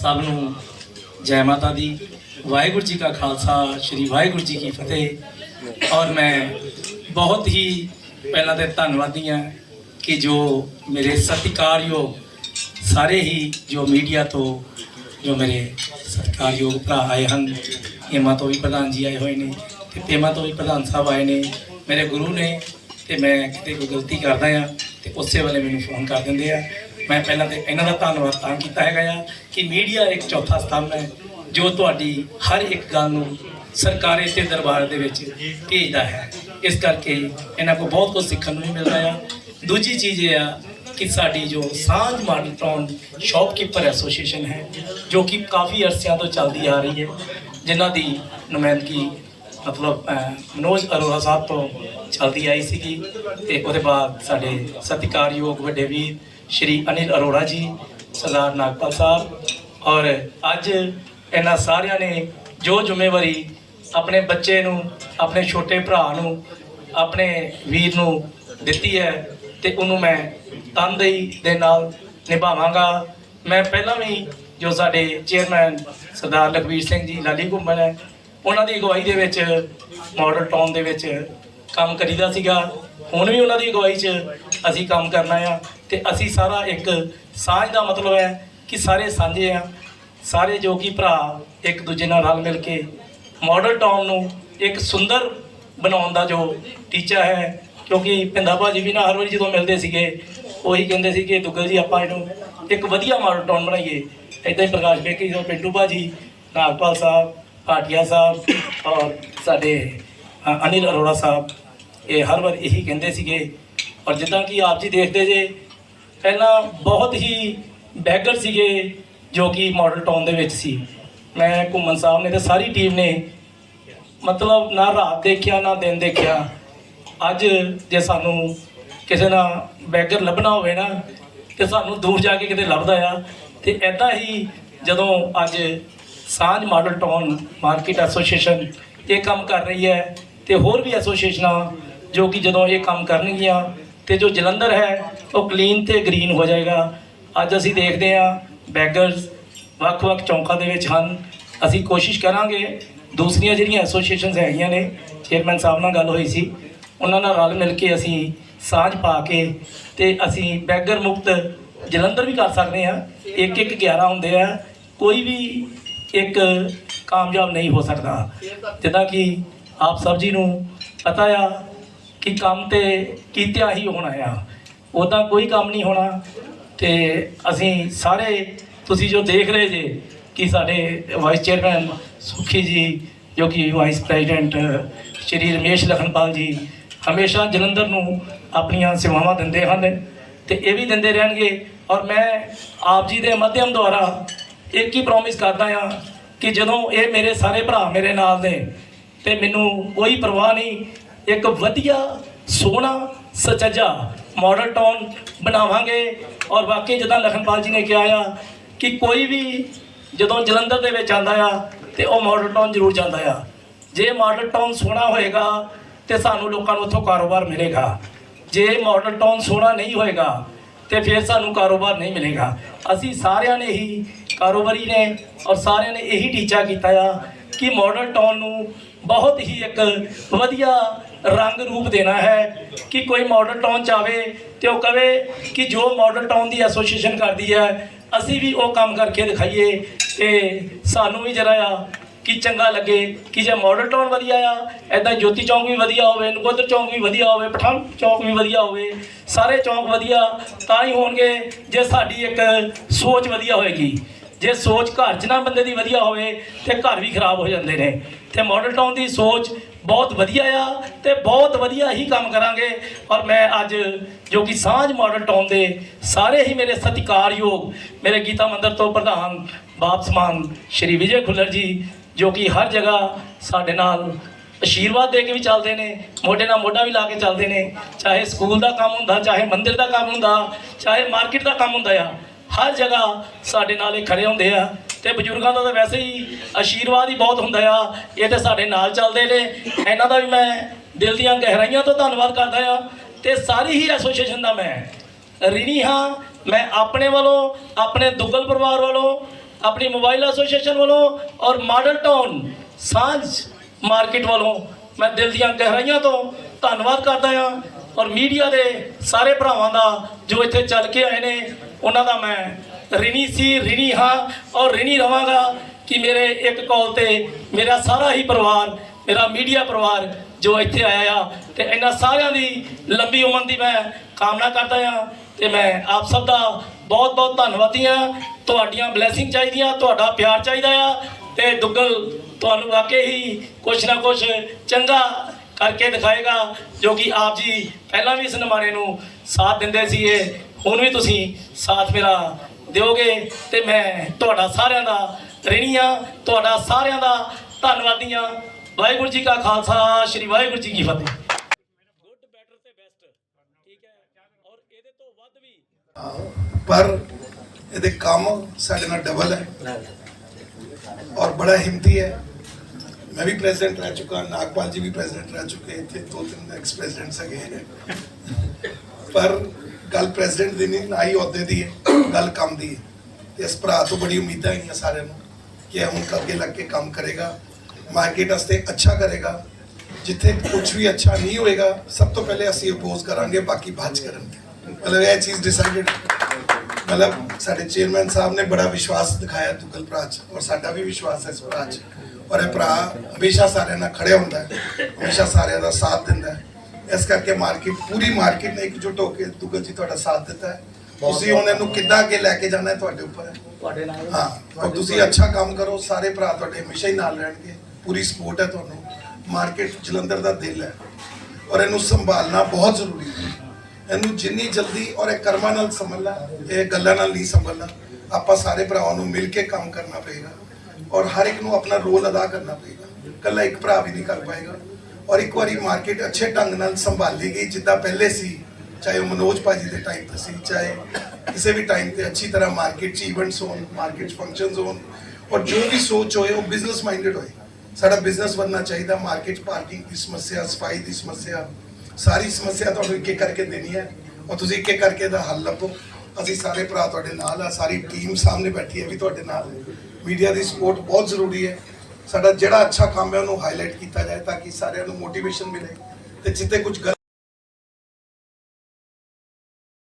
ਸਭ ਨੂੰ ਜੈ ਮਾਤਾ ਦੀ। ਵਾਹਿਗੁਰੂ ਜੀ ਕਾ ਖਾਲਸਾ, ਸ੍ਰੀ ਵਾਹਿਗੁਰੂ ਜੀ ਕੀ ਫਤਿਹ। ਔਰ ਮੈਂ ਬਹੁਤ ਹੀ ਪਹਿਲਾਂ ਤੇ ਧੰਨਵਾਦੀ ਹਾਂ ਕਿ ਜੋ ਮੇਰੇ ਸਤਿਕਾਰਯੋਗ ਸਾਰੇ ਹੀ ਜੋ ਮੀਡੀਆ ਤੋਂ ਜੋ ਮੇਰੇ ਸਤਿਕਾਰਯੋਗ ਭਰਾ ਆਏ ਹਨ ਏਮਾ ਤੋਂ ਵੀ ਪ੍ਰਧਾਨ ਜੀ ਆਏ ਹੋਏ ਨੇ ਤੇ ਪੇਮਾ ਤੋਂ ਵੀ ਪ੍ਰਧਾਨ ਸਾਹਿਬ ਆਏ ਨੇ, ਮੇਰੇ ਗੁਰੂ ਨੇ ਤੇ ਮੈਂ ਕਿਤੇ ਕੋਈ ਗਲਤੀ ਕਰਦਾ ਆ ਤੇ ਉਸੇ ਵੇਲੇ ਮੈਨੂੰ ਫੋਨ ਕਰ ਦਿੰਦੇ ਆ। ਮੈਂ ਪਹਿਲਾਂ ਤੇ ਇਹਨਾਂ ਦਾ ਧੰਨਵਾਦ ਤਾਂ ਕੀਤਾ ਹੈਗਾ ਆ ਕਿ ਮੀਡੀਆ ਇੱਕ ਚੌਥਾ ਸਤੰਭ ਹੈ, ਜੋ ਤੁਹਾਡੀ ਹਰ ਇੱਕ ਗੱਲ ਨੂੰ ਸਰਕਾਰੇ ਤੇ ਦਰਬਾਰ ਦੇ ਵਿੱਚ ਭੇਜਦਾ ਹੈ। ਇਸ ਕਰਕੇ ਇਹਨਾਂ ਕੋਲ ਬਹੁਤ ਕੁਝ ਸਿੱਖਣ ਨੂੰ ਵੀ ਮਿਲਦਾ ਆ। ਦੂਜੀ ਚੀਜ਼ ਇਹ ਆ ਕਿ ਸਾਡੀ ਜੋ ਸਾਂਝ ਮਾਡਲ ਟਾਊਨ ਸ਼ਾਪਕੀਪਰ ਐਸੋਸੀਏਸ਼ਨ ਹੈ, ਜੋ ਕਿ ਕਾਫੀ ਅਰਸਿਆਂ ਤੋਂ ਚੱਲਦੀ ਆ ਰਹੀ ਹੈ, ਜਿਨ੍ਹਾਂ ਦੀ ਨੁਮਾਇੰਦਗੀ ਮਤਲਬ ਮਨੋਜ ਅਰੋੜਾ ਸਾਹਿਬ ਤੋਂ ਚੱਲਦੀ ਆਈ ਸੀਗੀ ਤੇ ਉਹਦੇ ਬਾਅਦ ਸਾਡੇ ਸਤਿਕਾਰਯੋਗ ਵੱਡੇ ਵੀਰ ਸ਼੍ਰੀ ਅਨਿਲ ਅਰੋੜਾ ਜੀ, ਸਰਦਾਰ ਨਾਗਪਾਲ ਸਾਹਿਬ ਔਰ ਅੱਜ ਇਹਨਾਂ ਸਾਰਿਆਂ ਨੇ ਜੋ ਜ਼ਿੰਮੇਵਾਰੀ ਆਪਣੇ ਬੱਚੇ ਨੂੰ, ਆਪਣੇ ਛੋਟੇ ਭਰਾ ਨੂੰ, ਆਪਣੇ ਵੀਰ ਨੂੰ ਦਿੱਤੀ ਹੈ ਤੇ ਉਹਨੂੰ ਮੈਂ ਤਨਦੇਹੀ ਦੇ ਨਾਲ ਨਿਭਾਵਾਂਗਾ। ਮੈਂ ਪਹਿਲਾਂ ਵੀ ਜੋ ਸਾਡੇ ਚੇਅਰਮੈਨ ਸਰਦਾਰ ਲਖਵੀਰ ਸਿੰਘ ਜੀ ਲਾਲੀ ਘੁੰਮਣ ਹੈ, ਉਹਨਾਂ ਦੀ ਅਗਵਾਈ ਦੇ ਵਿੱਚ ਮਾਡਲ ਟਾਊਨ ਦੇ ਵਿੱਚ ਕੰਮ ਕਰੀਦਾ ਸੀਗਾ, ਹੁਣ ਵੀ ਉਹਨਾਂ ਦੀ ਅਗਵਾਈ 'ਚ ਅਸੀਂ ਕੰਮ ਕਰਨਾ ਆ ਤੇ ਅਸੀਂ ਸਾਰਾ ਇੱਕ ਸਾਂਝ ਦਾ ਮਤਲਬ ਹੈ ਕਿ ਸਾਰੇ ਸਾਂਝੇ ਆ, ਸਾਰੇ ਜੋ ਕਿ ਭਰਾ ਇੱਕ ਦੂਜੇ ਨਾਲ ਰਲ ਮਿਲ ਕੇ ਮਾਡਲ ਟਾਊਨ ਨੂੰ ਇੱਕ ਸੁੰਦਰ ਬਣਾਉਣ ਦਾ ਜੋ ਟੀਚਾ ਹੈ, ਕਿਉਂਕਿ ਪਿੰਦਾ ਭਾਜੀ ਵੀ ਨਾ ਹਰ ਵਾਰੀ ਜਦੋਂ ਮਿਲਦੇ ਸੀਗੇ, ਉਹੀ ਕਹਿੰਦੇ ਸੀ ਕਿ ਦੁੱਗਲ ਜੀ, ਆਪਾਂ ਇਹਨੂੰ ਇੱਕ ਵਧੀਆ ਮਾਡਲ ਟਾਊਨ ਬਣਾਈਏ। ਇਦਾਂ ਹੀ ਪ੍ਰਕਾਸ਼ ਬੇਕੀ ਜੋ ਪਿੰਟੂ ਭਾਜੀ ਨਾਗਪਾਲ ਸਾਹਿਬ ਭਾਟੀਆ ਸਾਹਿਬ ਔਰ ਸਾਡੇ ਅਨਿਲ ਅਰੋੜਾ ਸਾਹਿਬ ਇਹ ਹਰ ਵਾਰ ਇਹੀ ਕਹਿੰਦੇ ਸੀਗੇ। ਔਰ ਜਿੱਦਾਂ ਕਿ ਆਪ ਜੀ ਦੇਖਦੇ ਜੇ, ਪਹਿਲਾਂ ਬਹੁਤ ਹੀ ਬੈਗਰ ਸੀਗੇ ਜੋ ਕਿ ਮਾਡਲ ਟਾਊਨ ਦੇ ਵਿੱਚ ਸੀ। ਮੈਂ ਘੁੰਮਣ ਸਾਹਿਬ ਨੇ ਤੇ ਸਾਰੀ ਟੀਮ ਨੇ ਮਤਲਬ ਨਾ ਰਾਤ ਦੇਖਿਆ, ਨਾ ਦਿਨ ਦੇਖਿਆ। ਅੱਜ ਜੇ ਸਾਨੂੰ ਕਿਸੇ ਨਾਲ ਬੈਗਰ ਲੱਭਣਾ ਹੋਵੇ ਨਾ, ਤੇ ਸਾਨੂੰ ਦੂਰ ਜਾ ਕੇ ਕਿਤੇ ਲੱਭਦਾ ਆ। ਤੇ ਐਦਾਂ ਹੀ ਜਦੋਂ ਅੱਜ ਸਾਂਝ ਮਾਡਲ ਟਾਊਨ ਮਾਰਕੀਟ ਐਸੋਸੀਏਸ਼ਨ ਇਹ ਕੰਮ ਕਰ ਰਹੀ ਹੈ, ਤੇ ਹੋਰ ਵੀ ਐਸੋਸੀਏਸ਼ਨਾਂ ਜੋ ਕਿ ਜਦੋਂ ਇਹ ਕੰਮ ਕਰਨਗੀਆਂ ਤੇ ਜੋ ਜਲੰਧਰ ਹੈ, ਉਹ ਕਲੀਨ ਤੇ ਗ੍ਰੀਨ ਹੋ ਜਾਏਗਾ। ਅੱਜ ਅਸੀਂ ਦੇਖਦੇ ਹਾਂ ਬੈਗਰਸ ਵੱਖ-ਵੱਖ ਚੌਂਕਾਂ ਦੇ ਵਿੱਚ ਹਨ। ਅਸੀਂ ਕੋਸ਼ਿਸ਼ ਕਰਾਂਗੇ, ਦੂਸਰੀਆਂ ਜਿਹੜੀਆਂ ਐਸੋਸੀਏਸ਼ਨਸ ਹੈਗੀਆਂ ਨੇ ਚੇਅਰਮੈਨ ਸਾਹਿਬ ਨਾਲ ਗੱਲ ਹੋਈ ਸੀ, ਉਹਨਾਂ ਨਾਲ ਰਲ ਮਿਲ ਕੇ ਅਸੀਂ ਸਾਂਝ ਪਾ ਕੇ ਤੇ ਅਸੀਂ ਬੈਗਰ ਮੁਕਤ ਜਲੰਧਰ ਵੀ ਕਰ ਸਕਦੇ ਹਾਂ। ਇੱਕ ਇੱਕ 11 ਹੁੰਦੇ ਆ, ਕੋਈ ਵੀ ਇੱਕ ਕਾਮਯਾਬ ਨਹੀਂ ਹੋ ਸਕਦਾ। ਜਿੱਦਾਂ ਕਿ ਆਪ ਸਭ ਜੀ ਨੂੰ ਪਤਾ ਆ ਕਿ ਕੰਮ ਤੇ ਕੀਤਿਆ ਹੀ ਹੋਣਾ ਆ। ਉਦਾਂ ਕੋਈ ਕੰਮ ਨਹੀਂ ਹੋਣਾ ਤੇ ਅਸੀਂ ਸਾਰੇ, ਤੁਸੀਂ ਜੋ ਦੇਖ ਰਹੇ ਜੇ ਕਿ ਸਾਡੇ ਵਾਈਸ ਚੇਅਰਮੈਨ ਸੁਖੀ ਜੀ, ਜੋ ਕਿ ਵਾਈਸ ਪ੍ਰੈਜ਼ੀਡੈਂਟ ਸ਼੍ਰੀ ਰਮੇਸ਼ ਲਖਨਪਾਲ ਜੀ, ਹਮੇਸ਼ਾ ਜਲੰਧਰ ਨੂੰ ਆਪਣੀਆਂ ਸੇਵਾਵਾਂ ਦਿੰਦੇ ਹਨ ਤੇ ਇਹ ਵੀ ਦਿੰਦੇ ਰਹਿਣਗੇ। ਔਰ ਮੈਂ ਆਪ ਜੀ ਦੇ ਮਾਧਿਅਮ ਦੁਆਰਾ ਇੱਕ ਹੀ ਪ੍ਰੋਮਿਸ ਕਰਦਾ ਆ ਕਿ ਜਦੋਂ ਇਹ ਮੇਰੇ ਸਾਰੇ ਭਰਾ ਮੇਰੇ ਨਾਲ ਨੇ ਤੇ ਮੈਨੂੰ ਕੋਈ ਪਰਵਾਹ ਨਹੀਂ ਇੱਕ ਵਧੀਆ, ਸੋਹਣਾ, ਸਚੱਜਾ ਮਾਡਲ ਟਾਊਨ ਬਣਾਵਾਂਗੇ। ਔਰ ਵਾਕਈ ਜਿੱਦਾਂ ਲਖਨਪਾਲ ਜੀ ਨੇ ਕਿਹਾ ਆ ਕਿ ਕੋਈ ਵੀ ਜਦੋਂ ਜਲੰਧਰ ਦੇ ਵਿੱਚ ਆਉਂਦਾ ਆ, ਤੇ ਉਹ ਮਾਡਲ ਟਾਊਨ ਜ਼ਰੂਰ ਜਾਂਦਾ ਆ। ਜੇ ਮਾਡਲ ਟਾਊਨ ਸੋਹਣਾ ਹੋਏਗਾ, ਤੇ ਸਾਨੂੰ ਲੋਕਾਂ ਨੂੰ ਉੱਥੋਂ ਕਾਰੋਬਾਰ ਮਿਲੇਗਾ। ਜੇ ਮਾਡਲ ਟਾਊਨ ਸੋਹਣਾ ਨਹੀਂ ਹੋਏਗਾ, ਤੇ ਫਿਰ ਸਾਨੂੰ ਕਾਰੋਬਾਰ ਨਹੀਂ ਮਿਲੇਗਾ। ਅਸੀਂ ਸਾਰਿਆਂ ਨੇ ਹੀ ਕਾਰੋਬਾਰੀ ਨੇ, ਔਰ ਸਾਰਿਆਂ ਨੇ ਇਹੀ ਟੀਚਾ ਕੀਤਾ ਆ ਕਿ ਮਾਡਲ ਟਾਊਨ ਨੂੰ ਬਹੁਤ ਹੀ ਇੱਕ ਵਧੀਆ ਰੰਗ ਰੂਪ ਦੇਣਾ ਹੈ ਕਿ ਕੋਈ ਮਾਡਲ ਟਾਊਨ ਚ ਆਵੇ ਤੇ ਉਹ ਕਵੇ ਕਿ ਜੋ ਮਾਡਲ ਟਾਊਨ ਦੀ ਐਸੋਸੀਏਸ਼ਨ ਕਰਦੀ ਹੈ, ਅਸੀਂ ਵੀ ਉਹ ਕੰਮ ਕਰਕੇ ਦਿਖਾਈਏ ਤੇ ਸਾਨੂੰ ਵੀ ਜਰਾ ਆ ਕਿ ਚੰਗਾ ਲੱਗੇ ਕਿ ਜੇ ਮਾਡਲ ਟਾਊਨ ਵਧੀਆ ਆ ਐਦਾਂ ਜੋਤੀ ਚੌਂਕ ਵੀ ਵਧੀਆ ਹੋਵੇ, ਨਕੋਦਰ ਚੌਂਕ ਵੀ ਵਧੀਆ ਹੋਵੇ, ਪਠਾਨ ਚੌਂਕ ਵੀ ਵਧੀਆ ਹੋਵੇ, ਸਾਰੇ ਚੌਂਕ ਵਧੀਆ, ਤਾਂ ਹੀ ਹੋਣਗੇ ਜੇ ਸਾਡੀ ਇੱਕ ਸੋਚ ਵਧੀਆ ਹੋਏਗੀ। ਜੇ ਸੋਚ ਘਰ 'ਚ ਨਾ ਬੰਦੇ ਦੀ ਵਧੀਆ ਹੋਵੇ ਤੇ ਘਰ ਵੀ ਖਰਾਬ ਹੋ ਜਾਂਦੇ ਨੇ। ਤੇ ਮਾਡਲ ਟਾਊਨ ਦੀ ਸੋਚ ਬਹੁਤ ਵਧੀਆ ਆ ਤੇ ਬਹੁਤ ਵਧੀਆ ਹੀ ਕੰਮ ਕਰਾਂਗੇ। ਔਰ ਮੈਂ ਅੱਜ ਜੋ ਕਿ ਸਾਂਝ ਮਾਡਲ ਟਾਊਨ ਦੇ ਸਾਰੇ ਹੀ ਮੇਰੇ ਸਤਿਕਾਰਯੋਗ ਮੇਰੇ ਗੀਤਾ ਮੰਦਰ ਤੋਂ ਪ੍ਰਧਾਨ ਬਾਪ ਸਮਾਨ ਸ਼੍ਰੀ ਵਿਜੇ ਖੁੱਲਰ ਜੀ, ਜੋ ਕਿ ਹਰ ਜਗ੍ਹਾ ਸਾਡੇ ਨਾਲ ਅਸ਼ੀਰਵਾਦ ਦੇ ਕੇ ਵੀ ਚੱਲਦੇ ਨੇ, ਮੋਢੇ ਨਾਲ ਮੋਢਾ ਵੀ ਲਾ ਕੇ ਚੱਲਦੇ ਨੇ, ਚਾਹੇ ਸਕੂਲ ਦਾ ਕੰਮ ਹੁੰਦਾ, ਚਾਹੇ ਮੰਦਿਰ ਦਾ ਕੰਮ ਹੁੰਦਾ, ਚਾਹੇ ਮਾਰਕੀਟ ਦਾ ਕੰਮ ਹੁੰਦਾ ਆ, ਹਰ ਜਗ੍ਹਾ ਸਾਡੇ ਨਾਲ ਇਹ ਖੜੇ ਹੁੰਦੇ ਆ। ਤੇ ਬਜ਼ੁਰਗਾਂ ਦਾ ਤਾਂ ਵੈਸੇ ਹੀ ਆਸ਼ੀਰਵਾਦ ਹੀ ਬਹੁਤ ਹੁੰਦਾ ਆ, ਇਹ ਤੇ ਸਾਡੇ ਨਾਲ ਚੱਲਦੇ ਨੇ। ਇਹਨਾਂ ਦਾ ਵੀ ਮੈਂ ਦਿਲ ਦੀਆਂ ਗਹਿਰਾਈਆਂ ਤੋਂ ਧੰਨਵਾਦ ਕਰਦਾ ਆ ਤੇ ਸਾਰੀ ਹੀ ਐਸੋਸੀਏਸ਼ਨ ਦਾ ਮੈਂ ਰਿਣੀ ਹਾਂ। ਮੈਂ ਆਪਣੇ ਵੱਲੋਂ, ਆਪਣੇ ਦੁੱਗਲ ਪਰਿਵਾਰ ਵੱਲੋਂ, ਆਪਣੀ ਮੋਬਾਈਲ ਐਸੋਸੀਏਸ਼ਨ ਵੱਲੋਂ ਔਰ ਮਾਡਲ ਟਾਊਨ ਸਾਂਝ ਮਾਰਕੀਟ ਵੱਲੋਂ ਮੈਂ ਦਿਲ ਦੀਆਂ ਗਹਿਰਾਈਆਂ ਤੋਂ ਧੰਨਵਾਦ ਕਰਦਾ ਹਾਂ ਔਰ ਮੀਡੀਆ ਦੇ ਸਾਰੇ ਭਰਾਵਾਂ ਦਾ ਜੋ ਇੱਥੇ ਚੱਲ ਕੇ ਆਏ ਨੇ, ਉਹਨਾਂ ਦਾ ਮੈਂ ਰਿਣੀ ਸੀ ਰਿਣੀ ਹਾਂ, ਔਰ ਰਿਣੀ ਰਵਾਂਗਾ ਕਿ ਮੇਰੇ ਇੱਕ ਕਾਲ ਤੇ ਮੇਰਾ ਸਾਰਾ ਹੀ ਪਰਿਵਾਰ, ਮੇਰਾ ਮੀਡੀਆ ਪਰਿਵਾਰ ਜੋ ਇੱਥੇ ਆਇਆ ਆ, ਤੇ ਇਹਨਾਂ ਸਾਰਿਆਂ ਦੀ ਲੰਬੀ ਉਮਰ ਦੀ ਮੈਂ ਕਾਮਨਾ ਕਰਦਾ ਆ, ਤੇ ਮੈਂ ਆਪ ਸਭ ਦਾ ਬਹੁਤ ਬਹੁਤ ਧੰਨਵਾਦੀ ਆ। ਤੁਹਾਡੀਆਂ ਬਲੇਸਿੰਗ ਚਾਹੀਦੀਆਂ, ਤੁਹਾਡਾ ਪਿਆਰ ਚਾਹੀਦਾ ਆ, ਤੇ ਦੁੱਗਲ ਤੁਹਾਨੂੰ ਵਾਕਈ ਹੀ ਕੁਛ ਨਾ ਕੁਛ ਚੰਗਾ ਕਰਕੇ ਦਿਖਾਏਗਾ, ਜੋ ਕਿ ਆਪ ਜੀ ਪਹਿਲਾਂ ਵੀ ਇਸ ਨਮਾਰੇ ਨੂੰ ਸਾਥ ਦਿੰਦੇ ਸੀ ਇਹ ਹੁਣ ਵੀ ਤੁਸੀਂ ਸਾਥ ਮੇਰਾ ਦਿਓਗੇ ਤੇ ਮੈਂ ਤੁਹਾਡਾ ਸਾਰਿਆਂ ਦਾ ਰਿਣੀ ਆ ਤੁਹਾਡਾ ਸਾਰਿਆਂ ਦਾ ਧੰਨਵਾਦੀ ਆ ਵਾਹਿਗੁਰੂ ਜੀ ਕਾ ਖਾਲਸਾ ਸ੍ਰੀ ਵਾਹਿਗੁਰੂ ਜੀ ਕੀ ਫਤਿਹ। ਗੁੱਡ ਬੈਟਰ ਤੇ ਬੈਸਟ ਠੀਕ ਹੈ? ਔਰ ਇਹਦੇ ਤੋਂ ਵੱਧ ਵੀ ਪਰ ਇਹਦੇ ਕੰਮ ਸਾਡੇ ਨਾਲ ਡਬਲ ਹੈ। ਔਰ ਬੜਾ ਹਿੰਮਤੀ ਹੈ। ਮੈਂ ਵੀ ਪ੍ਰੈਜ਼ੀਡੈਂਟ ਰਹਿ ਚੁੱਕਾ ਨਾਗਪਾਲ ਜੀ ਵੀ ਪ੍ਰੈਜ਼ੀਡੈਂਟ ਰਹਿ ਚੁੱਕੇ ਇੱਥੇ ਦੋ ਤਿੰਨ ਐਕਸ ਪ੍ਰੈਜ਼ੀਡੈਂਟਸ ਹੈਗੇ ਨੇ। ਪਰ ਗੱਲ ਪ੍ਰੈਜ਼ੀਡੈਂਟ ਦੀ ਨਹੀਂ ਨਾ ਹੀ ਅਹੁਦੇ ਦੀ ਹੈ। ਗੱਲ ਕੰਮ ਦੀ। ਹੈ ਤੇ ਇਸ ਭਰਾ ਤੋਂ ਬੜੀ ਉਮੀਦਾਂ ਹੈਗੀਆਂ ਸਾਰਿਆਂ ਨੂੰ ਕਿ ਇਹ ਹੁਣ ਅੱਗੇ ਲੱਗ ਕੇ ਕੰਮ ਕਰੇਗਾ ਮਾਰਕੀਟ ਵਾਸਤੇ ਅੱਛਾ ਕਰੇਗਾ। ਜਿੱਥੇ ਕੁਝ ਵੀ ਅੱਛਾ ਨਹੀਂ ਹੋਏਗਾ, ਸਭ ਤੋਂ ਪਹਿਲੇ ਅਸੀਂ ਅਪੋਜ਼ ਕਰਾਂਗੇ, ਬਾਕੀ ਬਾਅਦ 'ਚ ਕਰਨਗੇ ਮਤਲਬ ਇਹ ਚੀਜ਼ ਡਿਸਾਈਡਡ ਮਤਲਬ ਸਾਡੇ ਚੇਅਰਮੈਨ ਸਾਹਿਬ ਨੇ ਬੜਾ ਵਿਸ਼ਵਾਸ ਦਿਖਾਇਆ ਤੁਗਲ ਭਰਾ 'ਚ, ਔਰ ਸਾਡਾ ਵੀ ਵਿਸ਼ਵਾਸ ਹੈ ਇਸ ਭਰਾ 'ਚ। ਔਰ ਇਹ ਭਰਾ ਹਮੇਸ਼ਾ ਸਾਰਿਆਂ ਨਾਲ ਖੜਿਆ ਹੁੰਦਾ ਹੈ, ਹਮੇਸ਼ਾ ਸਾਰਿਆਂ ਦਾ ਸਾਥ ਦਿੰਦਾ ਹੈ। ਇਸ ਕਰਕੇ ਮਾਰਕੀਟ ਪੂਰੀ ਮਾਰਕੀਟ ਨੇ ਇਕਜੁੱਟ ਹੋ ਕੇ ਤੁਗਲ ਜੀ ਤੁਹਾਡਾ ਸਾਥ ਦਿੱਤਾ ਹੈ। ਤੁਸੀਂ ਹੁਣ ਇਹਨੂੰ ਕਿੱਦਾਂ ਅੱਗੇ ਲੈ ਕੇ ਜਾਣਾ ਹੈ ਤੁਹਾਡੇ ਉੱਪਰ? ਹੈ ਤੁਹਾਡੇ ਨਾਲ ਹਾਂ ਔਰ ਤੁਸੀਂ ਅੱਛਾ ਕੰਮ ਕਰੋ ਸਾਰੇ ਭਰਾ ਤੁਹਾਡੇ ਹਮੇਸ਼ਾ ਹੀ ਨਾਲ ਰਹਿਣਗੇ। ਪੂਰੀ ਸਪੋਰਟ ਹੈ ਤੁਹਾਨੂੰ। ਮਾਰਕੀਟ ਜਲੰਧਰ ਦਾ ਦਿਲ ਹੈ। ਔਰ ਇਹਨੂੰ ਸੰਭਾਲਣਾ ਬਹੁਤ ਜ਼ਰੂਰੀ ਹੈ। ਇਹਨੂੰ ਜਿੰਨੀ ਜਲਦੀ ਔਰ ਇਹ ਕਰਮਾਂ ਨਾਲ ਸੰਭਲਣਾ ਇਹ ਗੱਲਾਂ ਨਾਲ ਨਹੀਂ ਸੰਭਲਣਾ ਆਪਾਂ ਸਾਰੇ ਭਰਾਵਾਂ ਨੂੰ ਮਿਲ ਕੇ ਕੰਮ ਕਰਨਾ ਪਏਗਾ। ਔਰ ਹਰ ਇੱਕ ਨੂੰ ਆਪਣਾ ਰੋਲ ਅਦਾ ਕਰਨਾ ਪਏਗਾ। ਇਕੱਲਾ ਇੱਕ ਭਰਾ ਵੀ ਨਹੀਂ ਕਰ ਪਾਏਗਾ। ਔਰ ਇੱਕ ਵਾਰੀ ਮਾਰਕੀਟ ਅੱਛੇ ਢੰਗ ਨਾਲ ਸੰਭਾਲੀ ਗਈ ਜਿੱਦਾਂ ਪਹਿਲੇ ਸੀ ਚਾਹੇ ਉਹ ਮਨੋਜ ਭਾਜੀ ਦੇ ਟਾਈਮ ਤੇ ਸੀ, ਚਾਹੇ ਕਿਸੇ ਵੀ ਟਾਈਮ ਤੇ ਅੱਛੀ ਤਰ੍ਹਾਂ ਮਾਰਕੀਟ 'ਚ ਇਵੈਂਟਸ ਹੋਣ ਮਾਰਕੀਟ 'ਚ ਫੰਕਸ਼ਨਸ ਹੋਣ ਔਰ ਜੋ ਵੀ ਸੋਚ ਹੋਏ, ਉਹ ਬਿਜ਼ਨਸ ਮਾਈਂਡਡ ਹੋਏ। ਸਾਡਾ ਬਿਜ਼ਨਸ ਬਣਨਾ ਚਾਹੀਦਾ ਮਾਰਕੀਟ 'ਚ ਪਾਰਕਿੰਗ ਦੀ ਸਮੱਸਿਆ, ਸਫ਼ਾਈ ਦੀ ਸਮੱਸਿਆ, ਸਾਰੀ ਸਮੱਸਿਆ ਤੁਹਾਨੂੰ ਇੱਕ ਇੱਕ ਕਰਕੇ ਦੇਣੀ ਹੈ ਔਰ ਤੁਸੀਂ ਇੱਕ ਇੱਕ ਕਰਕੇ ਦਾ ਹੱਲ ਲੱਭੋ। ਅਸੀਂ ਸਾਰੇ ਭਰਾ ਤੁਹਾਡੇ ਨਾਲ ਆ, ਸਾਰੀ ਟੀਮ ਸਾਹਮਣੇ ਬੈਠੀ ਹੈ ਵੀ ਤੁਹਾਡੇ ਨਾਲ। ਮੀਡੀਆ ਦੀ ਸਪੋਰਟ ਬਹੁਤ ਜ਼ਰੂਰੀ ਹੈ। ਸਾਡਾ ਜਿਹੜਾ ਅੱਛਾ ਕੰਮ ਹੈ, ਉਹਨੂੰ ਹਾਈਲਾਈਟ ਕੀਤਾ ਜਾਏ ਤਾਂ ਕਿ ਸਾਰਿਆਂ ਨੂੰ ਮੋਟੀਵੇਸ਼ਨ ਮਿਲੇ ਤੇ ਜਿੱਤੇ ਕੁਝ ਗਲਤ